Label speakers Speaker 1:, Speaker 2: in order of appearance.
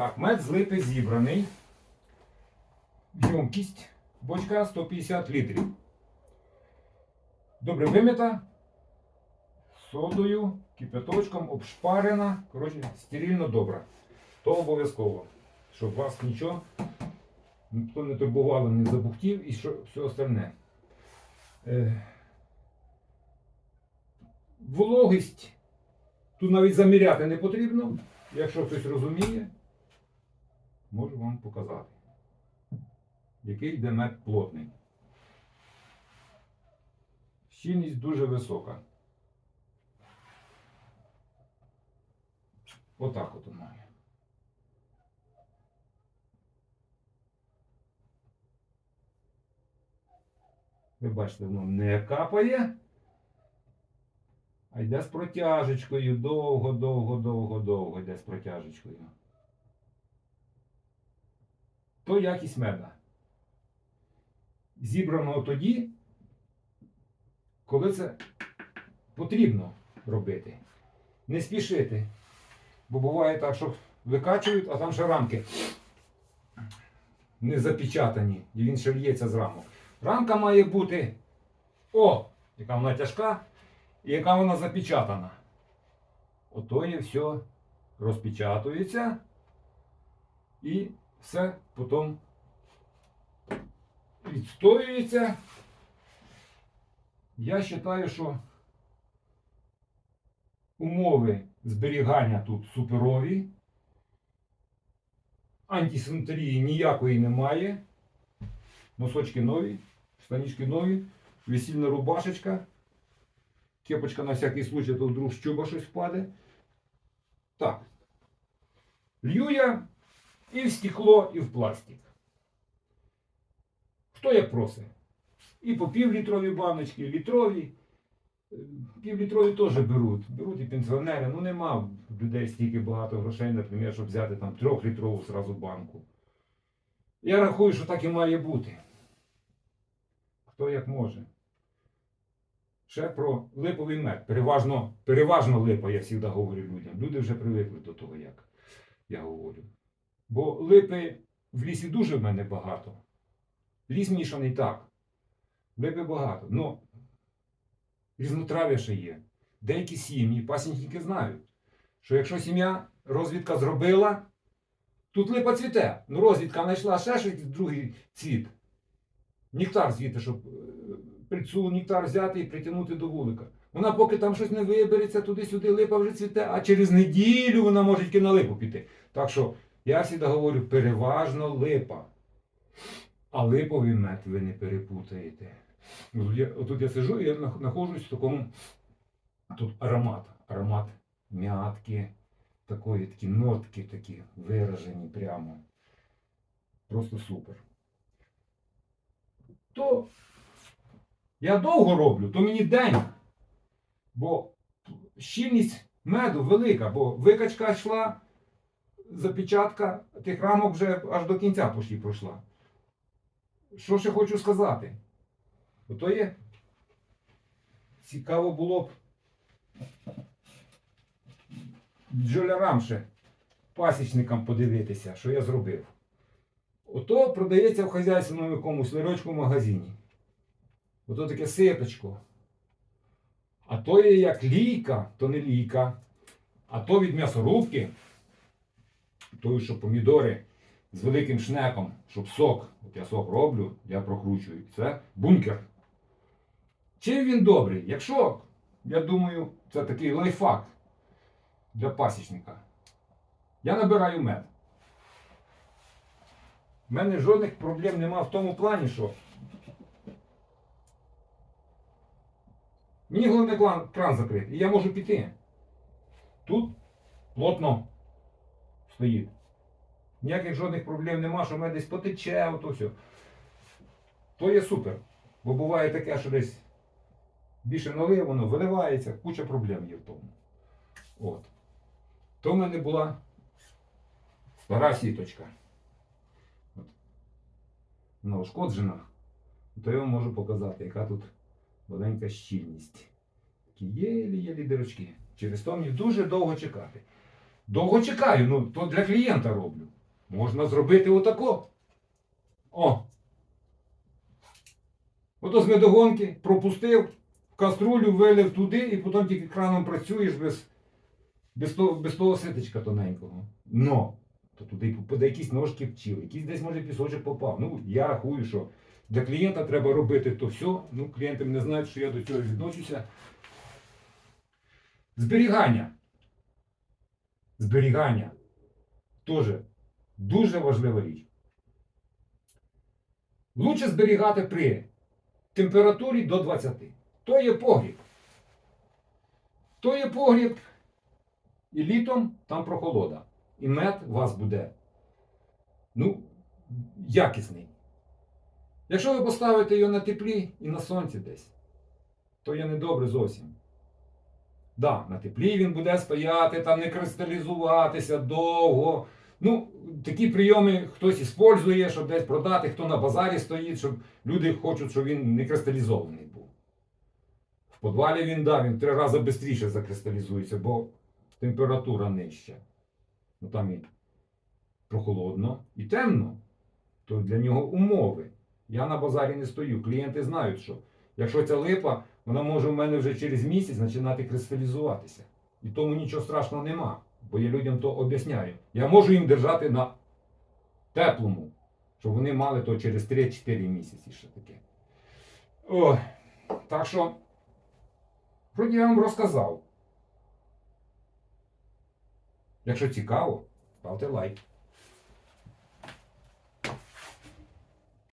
Speaker 1: Так, мед з зібраний. Ємкість бочка 150 літрів. Добре вимита. Содою, кипяточком, обшпарена. Коротше, стерильно добра. То обов'язково. Щоб вас нічого ніхто не турбувало, не забухтів і що, все остальне. Е, вологість. Тут навіть заміряти не потрібно. Якщо хтось розуміє, можу вам показати. Який йде плотний. Щільність дуже висока. Отак от має. Ви бачите, воно не капає, а йде з протяжечкою. Довго, довго, довго, довго йде з протяжечкою. То якість меда. Зібраного тоді, коли це потрібно робити. Не спішити. Бо буває так, що викачують, а там ще рамки не запечатані. І він ще лється з рамок. Рамка має бути, о, яка вона тяжка, і яка вона запечатана. Ото є все розпечатується. І все потім відстоюється. Я вважаю, що умови зберігання тут суперові. Антисанітарії ніякої немає. Носочки нові, штанішки нові, весільна рубашечка. Кепочка на всякий случай, то вдруг з чуба щось впаде. Так. Лью я і в стекло, і в пластик. Хто як просить? І по півлітрові баночки, літрові. Е, Півлітрові теж беруть. Беруть і пенсіонери. Ну нема в людей стільки багато грошей, наприклад, щоб взяти там трьохлітрову зразу банку. Я рахую, що так і має бути. Хто як може. Ще про липовий мед. Переважно, переважно липа, я завжди говорю людям. Люди вже привикли до того, як я говорю. Бо липи в лісі дуже в мене багато. Ліс мішаний так. Липи багато. Ну, різнотрав'я ще є. Деякі сім'ї, пасічники знають, що якщо сім'я розвідка зробила, тут липа цвіте. Ну, розвідка знайшла ще щось другий цвіт. Нектар звідти, щоб е, прицул нектар взяти і притягнути до вулика. Вона поки там щось не вибереться, туди-сюди липа вже цвіте, а через неділю вона може тільки на липу піти. Так що я завжди говорю, переважно липа. А липовий мед ви не перепутаєте. Отут я сижу і я знаходжусь в такому тут аромат. Аромат м'ятки, такої такі нотки такі виражені прямо. Просто супер. То я довго роблю, то мені день. Бо щільність меду велика, бо викачка йшла, запечатка тих рамок вже аж до кінця почти пройшла. Що ще хочу сказати? Ото є. Цікаво було б бджолярам ще, пасічникам подивитися, що я зробив. Ото продається в хазяйственному якомусь ларьочку магазині. Ото таке ситочко. А то є як лійка, то не лійка. А то від м'ясорубки, то що помідори з великим шнеком, щоб сок, от я сок роблю, я прокручую. Це бункер. Чим він добрий? Якщо, я думаю, це такий лайфхак для пасічника. Я набираю мед. У мене жодних проблем нема в тому плані, що мені головне кран, кран закрити, і я можу піти. Тут плотно стоїть. Ніяких жодних проблем нема, що мене десь потече, ото все. То є супер. Бо буває таке, що десь більше налив, воно виливається, куча проблем є в тому. От. То в мене була стара сіточка. От. Вона ушкоджена. То я вам можу показати, яка тут маленька щільність. Такі єлі-єлі дирочки. Через то мені дуже довго чекати. Довго чекаю, ну то для клієнта роблю. Можна зробити отако. О. Ото з медогонки пропустив, в каструлю вилив туди і потім тільки краном працюєш без, без, того, без того ситочка тоненького. Но, то туди попаде якісь ножки вчив, якийсь десь може пісочок попав. Ну, я рахую, що для клієнта треба робити то все. Ну, клієнти не знають, що я до цього відношуся. Зберігання. Зберігання. Теж дуже важлива річ. Лучше зберігати при температурі до 20. То є погріб. То є погріб. І літом там прохолода. І мед у вас буде ну, якісний. Якщо ви поставите його на теплі і на сонці десь, то є недобре зовсім. Да, на теплі він буде стояти, там не кристалізуватися довго. Ну, такі прийоми хтось іспользує, щоб десь продати, хто на базарі стоїть, щоб люди хочуть, щоб він не кристалізований був. В подвалі він да, він три рази швидше закристалізується, бо температура нижча. Ну там і прохолодно і темно. То для нього умови. Я на базарі не стою. Клієнти знають, що якщо ця липа, вона може в мене вже через місяць починати кристалізуватися. І тому нічого страшного нема. Бо я людям то об'ясняю. Я можу їм держати на теплому, щоб вони мали то через 3-4 місяці ще таке. О, так що, вроді я вам розказав. Якщо цікаво, ставте лайк.